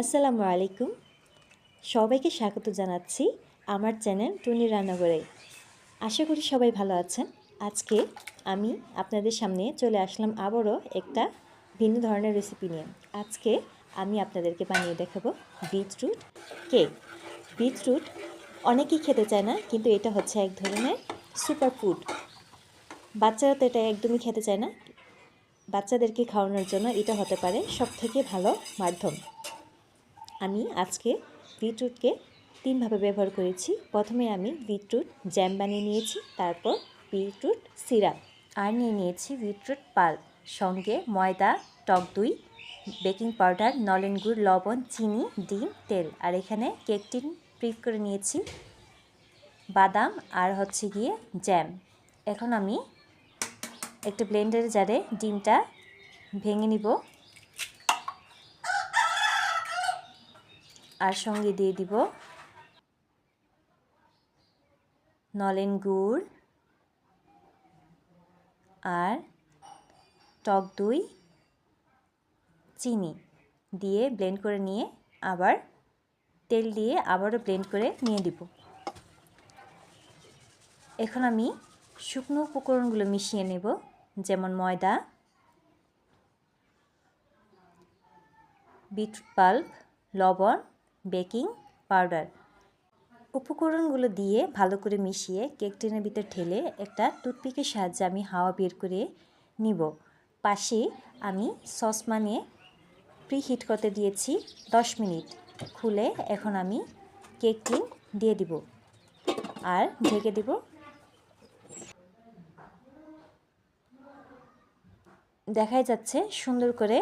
আসসালামু আলাইকুম। সবাইকে স্বাগত জানাচ্ছি আমার চ্যানেল টুনি রান্নাঘরে। আশা করি সবাই ভালো আছেন। আজকে আমি আপনাদের সামনে চলে আসলাম আবারও একটা ভিন্ন ধরনের রেসিপি নিয়ে। আজকে আমি আপনাদেরকে বানিয়ে দেখাবো বিটরুট কেক বিটরুট অনেকেই খেতে চায় না, কিন্তু এটা হচ্ছে এক ধরনের সুপার ফুড বাচ্চারা তো এটা একদমই খেতে চায় না। বাচ্চাদেরকে খাওয়ানোর জন্য এটা হতে পারে সব থেকে ভালো মাধ্যম। আমি আজকে বিটরুটকে তিনভাবে ব্যবহার করেছি। প্রথমে আমি বিটরুট জ্যাম বানিয়ে নিয়েছি, তারপর বিটরুট সিরাপ, আর নিয়ে নিয়েছি বিটরুট পাল, সঙ্গে ময়দা, টক দই, বেকিং পাউডার, নলেন গুড়, লবণ, চিনি, ডিম, তেল, আর এখানে কেক টিন প্রিপ করে নিয়েছি, বাদাম, আর হচ্ছে গিয়ে জ্যাম। এখন আমি একটা ব্লেন্ডারে জারে ডিমটা ভেঙে নিব। আর সঙ্গে দিয়ে দিব নলেন গুড় আর টক দই, চিনি দিয়ে ব্লেন্ড করে নিয়ে আবার তেল দিয়ে আবারও ব্লেন্ড করে নিয়ে দিব। এখন আমি শুকনো উপকরণগুলো মিশিয়ে নেব, যেমন ময়দা, বিট পাল্প, লবণ বেকিং পাউডার। উপকরণগুলো দিয়ে ভালো করে মিশিয়ে কেক টিনের ভিতর ঠেলে একটা টুথপিকের সাহায্যে আমি হাওয়া বের করে নিব। পাশে আমি সসমানে প্রিহিট করতে দিয়েছি 10 মিনিট। খুলে এখন আমি কেক টিন দিয়ে দিব আর ঢেকে দিব। দেখাই যাচ্ছে সুন্দর করে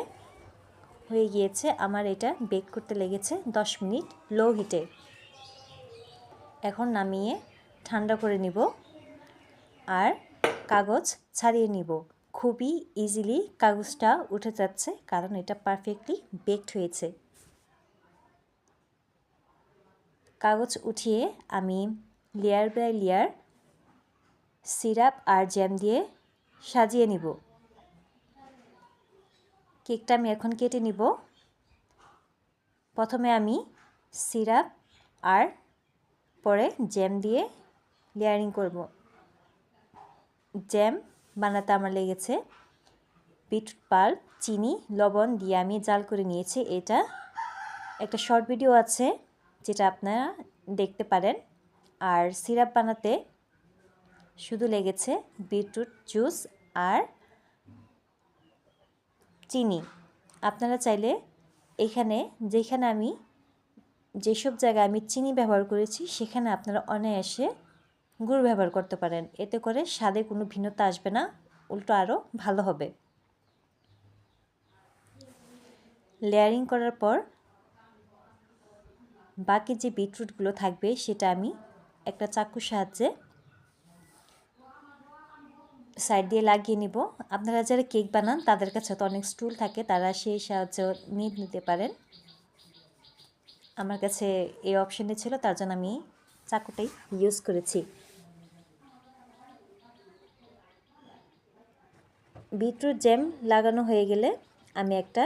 হয়ে গিয়েছে আমার এটা বেক করতে লেগেছে 10 মিনিট লো হিটে। এখন নামিয়ে ঠান্ডা করে নিব আর কাগজ ছাড়িয়ে নিব। খুবই ইজিলি কাগজটা উঠে যাচ্ছে, কারণ এটা পারফেক্টলি বেকড হয়েছে। কাগজ উঠিয়ে আমি লেয়ার বাই লেয়ার সিরাপ আর জ্যাম দিয়ে সাজিয়ে নিব। কেকটা আমি এখন কেটে নিব। প্রথমে আমি সিরাপ আর পরে জ্যাম দিয়ে লেয়ারিং করব। জ্যাম বানাতে আমার লেগেছে। বিটরুট পাল্প চিনি, লবণ দিয়ে আমি জাল করে নিয়েছি। এটা একটা শর্ট ভিডিও আছে যেটা আপনারা দেখতে পারেন। আর সিরাপ বানাতে শুধু লেগেছে বিটরুট, জুস আর চিনি। আপনারা চাইলে এখানে যেখানে আমি যেসব জায়গায় আমি চিনি ব্যবহার করেছি, সেখানে আপনারা অনায়াসে গুড় ব্যবহার করতে পারেন। এতে করে স্বাদে কোনো ভিন্নতা আসবে না, উল্টো আরও ভালো হবে। লেয়ারিং করার পর বাকি যে বিটরুটগুলো থাকবে, সেটা আমি একটা চাকুর সাহায্যে সাইড দিয়ে লাগিয়ে নিব। আপনারা যারা কেক বানান, তাদের কাছে তো অনেক স্টুল থাকে, তারা সেই সাহায্য নিয়ে নিতে পারেন। আমার কাছে এই অপশানে ছিল, তার জন্য আমি চাকুটাই ইউজ করেছি। বিটরুট জ্যাম লাগানো হয়ে গেলে আমি একটা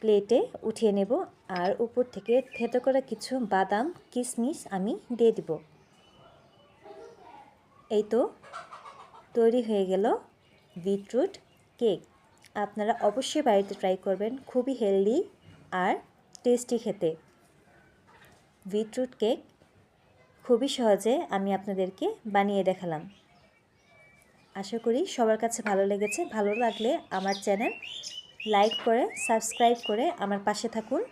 প্লেটে উঠিয়ে নেব, আর উপর থেকে থেতো করা কিছু বাদাম কিশমিশ আমি দিয়ে দিব। এই তো তৈরি হয়ে গেল বিটরুট কেক। আপনারা অবশ্যই বাড়িতে ট্রাই করবেন, খুবই হেলদি আর টেস্টি খেতে। বিটরুট কেক খুবই সহজে আমি আপনাদেরকে বানিয়ে দেখালাম। আশা করি সবার কাছে ভালো লেগেছে। ভালো লাগলে আমার চ্যানেল লাইক করে সাবস্ক্রাইব করে আমার পাশে থাকুন।